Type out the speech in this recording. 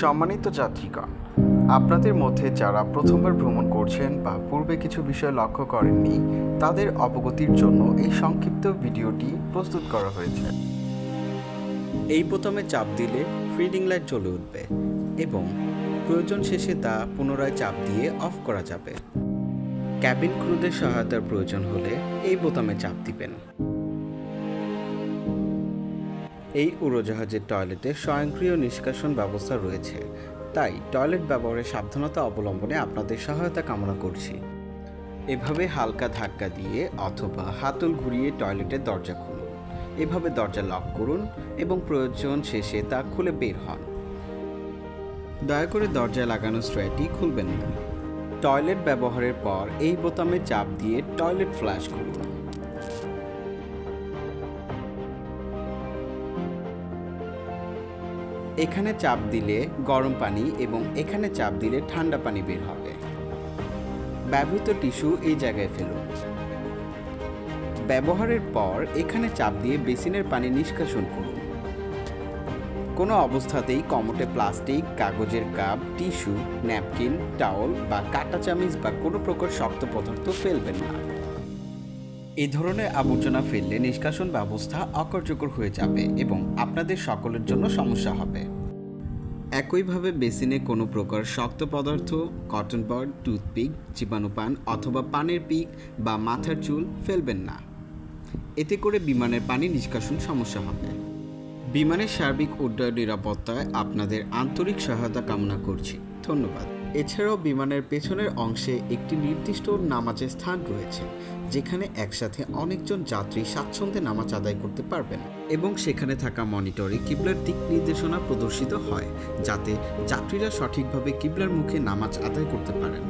সম্মানিত যাত্রীগণ, আপনাদের মধ্যে যারা প্রথমবার ভ্রমণ করছেন বা পূর্বে কিছু বিষয় লক্ষ্য করেননি, তাদের অবগতির জন্য এই সংক্ষিপ্ত ভিডিওটি প্রস্তুত করা হয়েছে। এই বোতামে চাপ দিলে ফিডিং লাইট জ্বলে উঠবে এবং প্রয়োজন শেষে তা পুনরায় চাপ দিয়ে অফ করা যাবে। ক্যাবিন ক্রুদের সহায়তার প্রয়োজন হলে এই বোতামে চাপ দিবেন। এই উড়োজাহাজের টয়লেটে স্বয়ংক্রিয় নিষ্কাশন ব্যবস্থা রয়েছে। তাই টয়লেট ব্যবহারে সাবধানতা অবলম্বনে আপনাদের সহায়তা কামনা করছি। এভাবে হালকা ধাক্কা দিয়ে অথবা হাতল ঘুরিয়ে টয়লেটের দরজা খুলুন। এভাবে দরজা লক করুন এবং প্রয়োজন শেষে তা খুলে বের হন। দয়া করে দরজায় লাগানো স্ট্র্যাটি খুলবেন না। টয়লেট ব্যবহারের পর এই বোতামে চাপ দিয়ে টয়লেট ফ্ল্যাশ করুন এখানে চাপ দিলে গরম পানি এবং এখানে চাপ দিলে ঠান্ডা পানি বের হবে। ব্যবহৃত টিস্যু এই জায়গায় ফেলুন। ব্যবহারের পর এখানে চাপ দিয়ে বেসিনের পানি নিষ্কাশন করুন। কোনো অবস্থাতেই কমোটে প্লাস্টিক, কাগজের কাপ, টিস্যু, ন্যাপকিন টাওয়াল বা কাঁটা চামিচ বা কোনো প্রকার শক্ত পদার্থ ফেলবেন না। এই ধরনের আবর্জনা ফেললে নিষ্কাশন ব্যবস্থা অকার্যকর হয়ে যাবে এবং আপনাদের সকলের জন্য সমস্যা হবে। একইভাবে বেসিনে কোনো প্রকার শক্ত পদার্থ, কটন বার্ড টুথপিক জীবাণুপান অথবা পানের পিক বা মাথার চুল ফেলবেন না। এতে করে বিমানের পানি নিষ্কাশন সমস্যা হবে। বিমানের সার্বিক উড্ডয়ন নিরাপত্তায় আপনাদের আন্তরিক সহায়তা কামনা করছি। ধন্যবাদ। এছাড়াও বিমানের পেছনের অংশে একটি নির্দিষ্ট নামাজের স্থান রয়েছে, যেখানে একসাথে অনেকজন যাত্রী স্বাচ্ছন্দ্যে নামাজ আদায় করতে পারবেন এবং সেখানে থাকা মনিটরে কিবলার দিক নির্দেশনা প্রদর্শিত হয়, যাতে যাত্রীরা সঠিকভাবে কিবলার মুখে নামাজ আদায় করতে পারেন।